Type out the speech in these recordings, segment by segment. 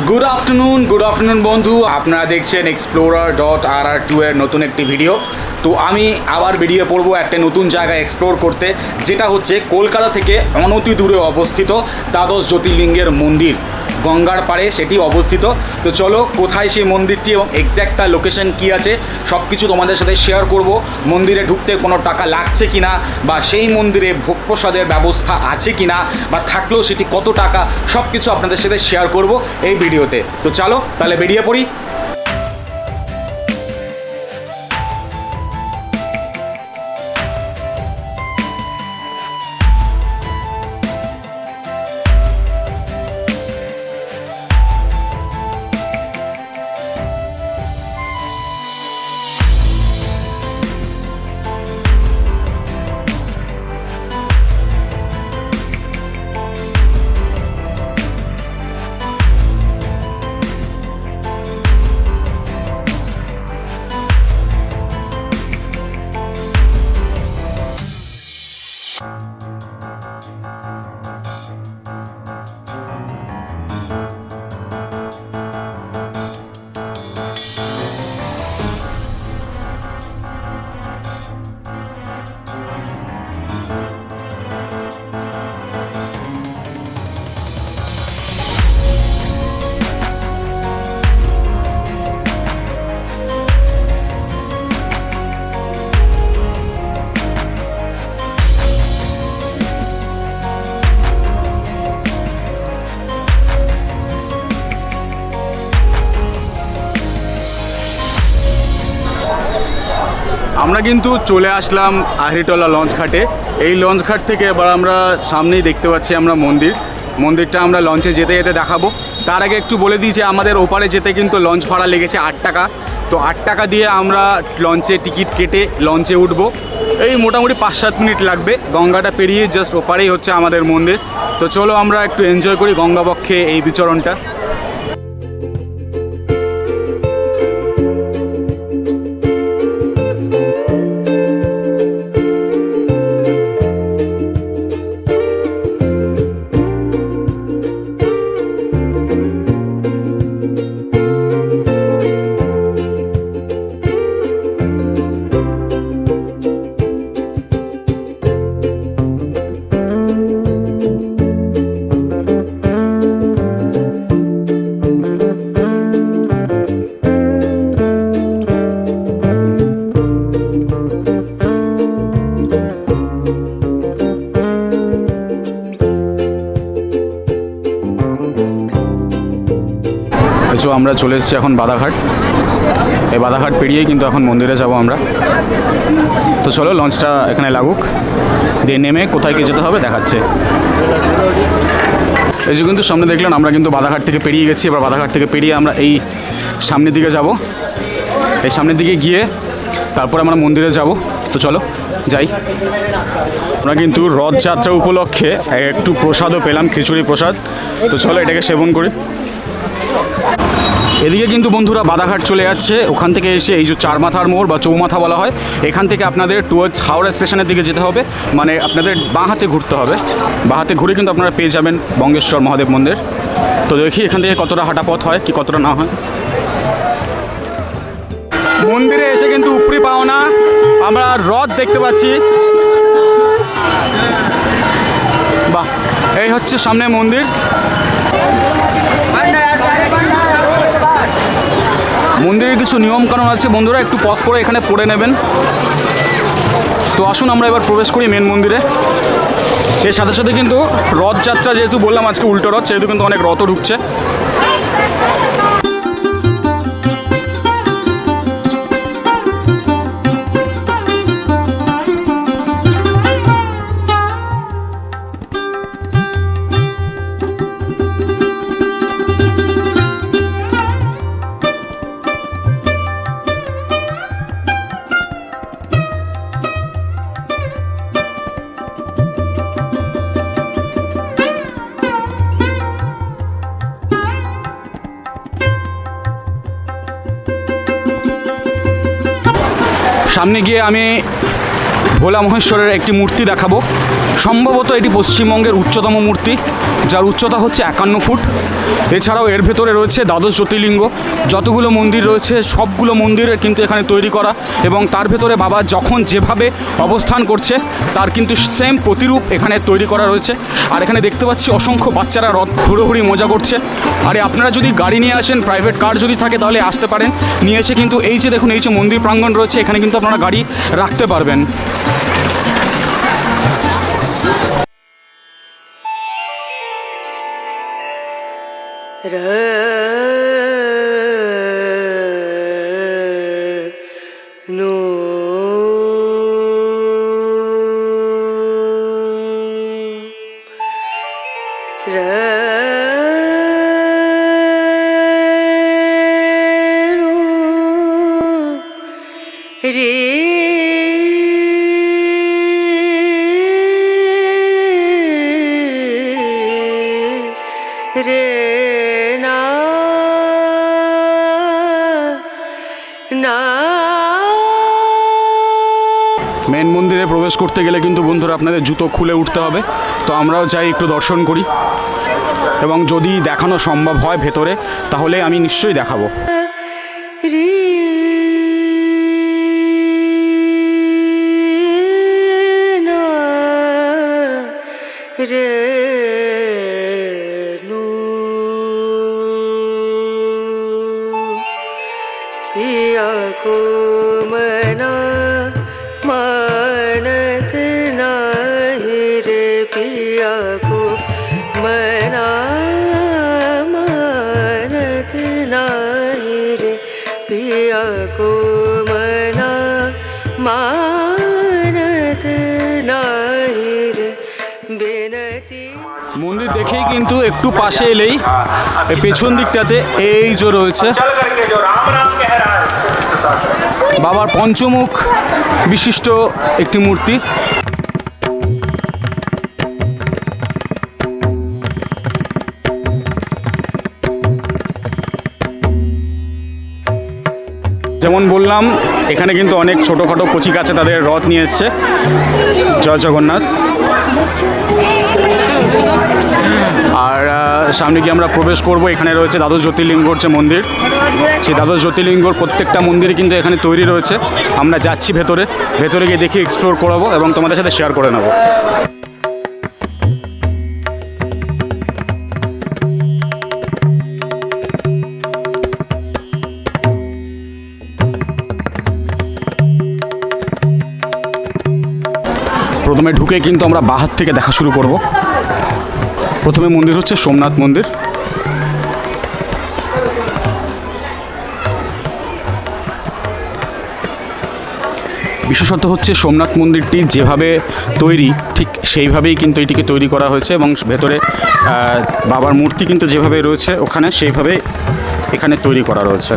Good afternoon good afternoon বন্ধু। আপনারা দেখছেন explorer dot R R two এর নতুন একটি ভিডিও তো আমি আবার বেরিয়ে পড়ব একটা নতুন জায়গা এক্সপ্লোর করতে, যেটা হচ্ছে কলকাতা থেকে অনতি দূরে অবস্থিত দ্বাদশ জ্যোতির্লিঙ্গের মন্দির। গঙ্গার পাড়ে সেটি অবস্থিত। তো চলো, কোথায় সেই মন্দিরটি এবং এক্স্যাক্ট তার লোকেশন কী আছে সব কিছু তোমাদের সাথে শেয়ার করব। মন্দিরে ঢুকতে কোনো টাকা লাগছে কি না বা সেই মন্দিরে ভোগ প্রসাদের ব্যবস্থা আছে কি না বা থাকলেও সেটি কত টাকা সব কিছু আপনাদের সাথে শেয়ার করব এই ভিডিওতে। তো চলো, তাহলে বেরিয়ে পড়ি। আমরা কিন্তু চলে আসলাম আহিরিটলা লঞ্চ ঘাটে। এই লঞ্চ ঘাট থেকে এবার আমরা সামনেই দেখতে পাচ্ছি আমরা মন্দির। মন্দিরটা আমরা লঞ্চে যেতে যেতে দেখাবো। তার আগে একটু বলে দিই যে আমাদের ওপারে যেতে কিন্তু লঞ্চ ভাড়া লেগেছে আট টাকা। তো আট টাকা দিয়ে আমরা লঞ্চে টিকিট কেটে লঞ্চে উঠবো। এই মোটামুটি পাঁচ সাত মিনিট লাগবে। গঙ্গাটা পেরিয়ে জাস্ট ওপারেই হচ্ছে আমাদের মন্দির। তো চলো আমরা একটু এনজয় করি গঙ্গাবক্ষে এই বিচরণটা। তো আমরা চলে এসেছি এখন বাদাঘাট। এই বাদাঘাট পেরিয়েই কিন্তু এখন মন্দিরে যাব আমরা। তো চলো, লঞ্চটা এখানে লাগুক। দিয়ে নেমে কোথায় কি যেতে হবে দেখাচ্ছে। এই যে কিন্তু সামনে দেখলেন, আমরা কিন্তু বাদাঘাট থেকে পেরিয়ে গেছি। এবার বাদাঘাট থেকে পেরিয়ে আমরা এই সামনের দিকে যাব। এই সামনের দিকে গিয়ে তারপর আমরা মন্দিরে যাব। তো চলো, যাই। আমরা কিন্তু রথযাত্রা উপলক্ষে একটু প্রসাদও পেলাম, খিচুড়ি প্রসাদ। তো চলো, এটাকে সেবন করি। এদিকে কিন্তু বন্ধুরা বাদাঘাট চলে যাচ্ছে। ওখান থেকে এসে এই যে চার মাথার মোড় বা চৌমাথা বলা হয়, এখান থেকে আপনাদের টুয়ার্ডস হাওড়া স্টেশনের দিকে যেতে হবে। মানে আপনাদের বাঁ হাতে ঘুরতে হবে। বাঁ হাতে ঘুরে কিন্তু আপনারা পেয়ে যাবেন বঙ্গেশ্বর মহাদেব মন্দির। তো দেখি এখান থেকে কতটা হাঁটা পথ হয়, কি কতটা না হয়। মন্দিরে এসে কিন্তু উপরি পাওনা। আমরা রথ দেখতে পাচ্ছি। বাহ, এই হচ্ছে সামনে মন্দির। মন্দিরের কিছু নিয়মকানুন আছে বন্ধুরা, একটু পজ করে এখানে পড়ে নেবেন। তো আসুন আমরা এবার প্রবেশ করি মেন মন্দিরে। এর সাথে সাথে কিন্তু রথযাত্রা যেহেতু বললাম আজকে উল্টো রথ, সেহেতু কিন্তু অনেক রথও ঢুকছে। সামনে গিয়ে আমি ভোলা মহেশ্বরের একটি মূর্তি দেখাবো। সম্ভবত এটি পশ্চিমবঙ্গের উচ্চতম মূর্তি, যার উচ্চতা হচ্ছে একান্ন ফুট। এছাড়াও এর ভেতরে রয়েছে দ্বাদশ জ্যোতির্লিঙ্গ। যতগুলো মন্দির রয়েছে, সবগুলো মন্দিরের কিন্তু এখানে তৈরি করা এবং তার ভেতরে বাবা যখন যেভাবে অবস্থান করছে, তার কিন্তু সেম প্রতিরূপ এখানে তৈরি করা রয়েছে। আর এখানে দেখতে পাচ্ছি অসংখ্য বাচ্চারা রথ হুড়োহুড়ি মজা করছে। আরে আপনারা যদি গাড়ি নিয়ে আসেন প্রাইভেট কার যদি থাকে তাহলে আসতে পারেন। নিয়ে এসে কিন্তু এই যে দেখুন, এই যে মন্দির প্রাঙ্গণ রয়েছে, এখানে কিন্তু আপনারা গাড়ি রাখতে পারবেন। It is. প্রবেশ করতে গেলে কিন্তু বন্ধুরা আপনাদের জুতো খুলে উঠতে হবে। তো আমরাও চাই একটু দর্শন করি। এবং যদি দেখানো সম্ভব হয় ভেতরে, তাহলে আমি নিশ্চয়ই দেখাবো। মন্দির দেখেই কিন্তু একটু পাশে এলেই পেছন দিকটাতে এই যে রয়েছে। বাবার পঞ্চমুখ বিশিষ্ট একটি মূর্তি। যেমন বললাম, এখানে কিন্তু অনেক ছোটোখাটো কচিক আছে, তাদের রথ নিয়ে এসছে। জয় জগন্নাথ। সামনে গিয়ে আমরা প্রবেশ করব। এখানে রয়েছে দ্বাদশ জ্যোতির্লিঙ্গর যে মন্দির, সেই দ্বাদশ জ্যোতির্লিঙ্গর প্রত্যেকটা মন্দিরই কিন্তু এখানে তৈরি রয়েছে। আমরা যাচ্ছি ভেতরে ভেতরে গিয়ে দেখি এক্সপ্লোর করাবো এবং তোমাদের সাথে শেয়ার করে নেব। প্রথমে ঢুকে কিন্তু আমরা বাহার থেকে দেখা শুরু করব। প্রথমে মন্দির হচ্ছে সোমনাথ মন্দির। বিশেষত হচ্ছে সোমনাথ মন্দিরটি যেভাবে তৈরি, ঠিক সেইভাবেই কিন্তু এটিকে তৈরি করা হয়েছে এবং ভেতরে বাবার মূর্তি কিন্তু যেভাবে রয়েছে ওখানে সেইভাবে এখানে তৈরি করা রয়েছে।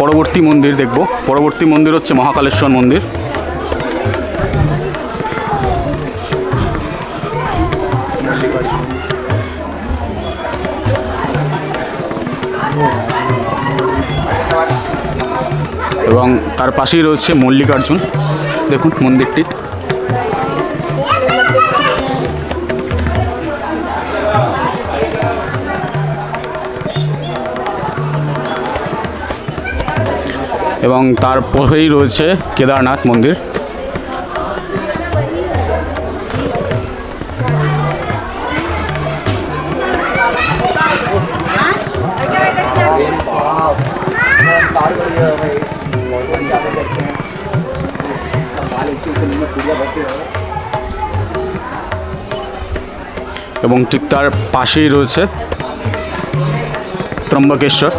পরবর্তী মন্দির দেখব। পরবর্তী মন্দির হচ্ছে মহাকালেশ্বর মন্দির। এবং তার পাশেই রয়েছে মল্লিকার্জুন। দেখুন মন্দিরটি। এবং তার পরেই রয়েছে কেদারনাথ মন্দির। এবং ঠিক তার পাশেই রয়েছে ত্রম্বকেশ্বর।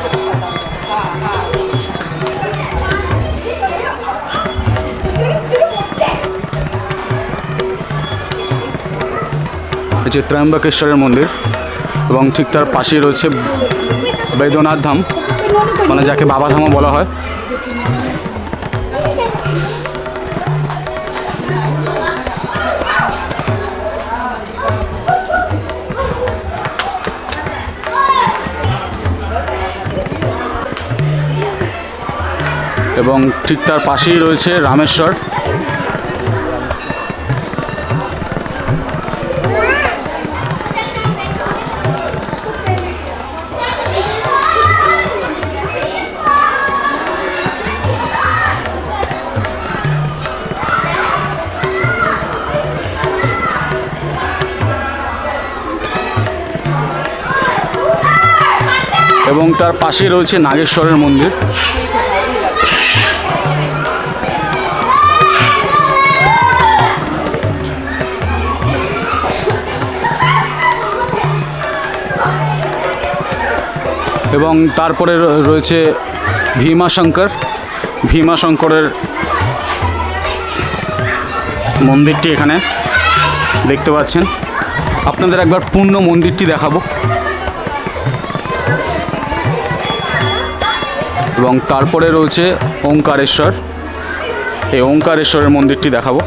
যে ত্রয়ম্বকেশ্বরের মন্দির এবং ঠিক তার পাশেই রয়েছে বৈদ্যনাথ ধাম মানে যাকে বাবা ধামও বলা হয়। এবং ঠিক তার পাশেই রয়েছে রামেশ্বর। এবং তার পাশে রয়েছে নাগেশ্বরের মন্দির। এবং তারপরে রয়েছে ভীমাশঙ্কর। ভীমাশঙ্করের মন্দিরটি এখানে দেখতে পাচ্ছেন। আপনাদের একবার পূর্ণ মন্দিরটি দেখাবো। এবং তারপরে রয়েছে ওঙ্কারেশ্বর। এই ওঙ্কারেশ্বরের মন্দিরটি দেখাবো।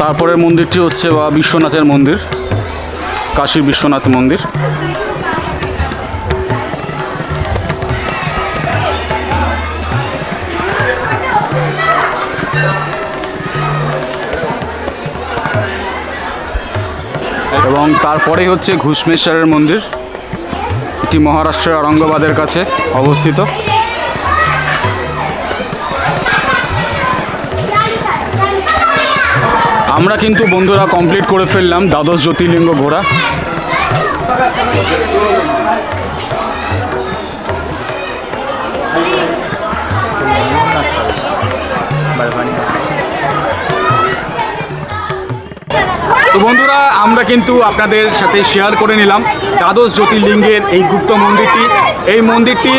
তারপরের মন্দিরটি হচ্ছে বা বিশ্বনাথের মন্দির, কাশী বিশ্বনাথ মন্দির। এবং তারপরেই হচ্ছে ঘুষমেশ্বরের মন্দির, এটি মহারাষ্ট্রের অরঙ্গাবাদের কাছে অবস্থিত। আমরা কিন্তু বন্ধুরা কমপ্লিট করে ফেললাম দ্বাদশ জ্যোতির্লিঙ্গ ঘোরা তো বন্ধুরা, আমরা কিন্তু আপনাদের সাথে শেয়ার করে নিলাম দ্বাদশ জ্যোতির্লিঙ্গের এই গুপ্ত মন্দিরটি। এই মন্দিরটি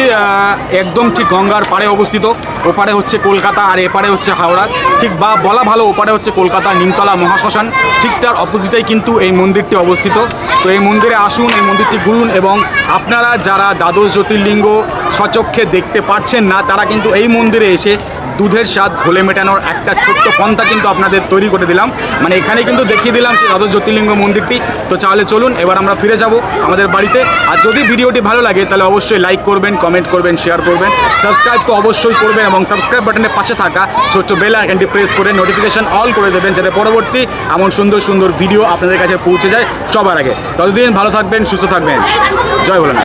একদম ঠিক গঙ্গার পাড়ে অবস্থিত। ওপারে হচ্ছে কলকাতা আর এপারে হচ্ছে হাওড়া। ঠিক বা বলা ভালো ওপারে হচ্ছে কলকাতা নিমতলা মহাশ্মশান। ঠিক তার অপোজিটেই কিন্তু এই মন্দিরটি অবস্থিত। তো এই মন্দিরে আসুন, এই মন্দিরটি ঘুরুন এবং আপনারা যারা দ্বাদশ জ্যোতির্লিঙ্গ সচক্ষে দেখতে পারছেন না, তারা কিন্তু এই মন্দিরে এসে দুধের স্বাদ ঘোলে মেটানোর একটা ছোট্ট পন্থা কিন্তু আপনাদের তৈরি করে দিলাম। মানে এখানে কিন্তু দেখিয়ে দিলাম সেই দ্বাদশ জ্যোতির্লিঙ্গ মন্দিরটি। তো তাহলে চলুন, এবার আমরা ফিরে যাব আমাদের বাড়িতে। আর যদি ভিডিওটি ভালো লাগে, তাহলে অবশ্যই লাইক করবেন কমেন্ট করবেন শেয়ার করবেন। সাবস্ক্রাইব তো অবশ্যই করবেন এবং সাবস্ক্রাইব বাটনের পাশে থাকা ছোট্ট বেল আইকনটি প্রেস করে নোটিফিকেশান অল করে দেবেন যাতে পরবর্তী এমন সুন্দর সুন্দর ভিডিও আপনাদের কাছে পৌঁছে যায় সবার আগে। ততদিন ভালো থাকবেন, সুস্থ থাকবেন। জয় ভোলানাথ।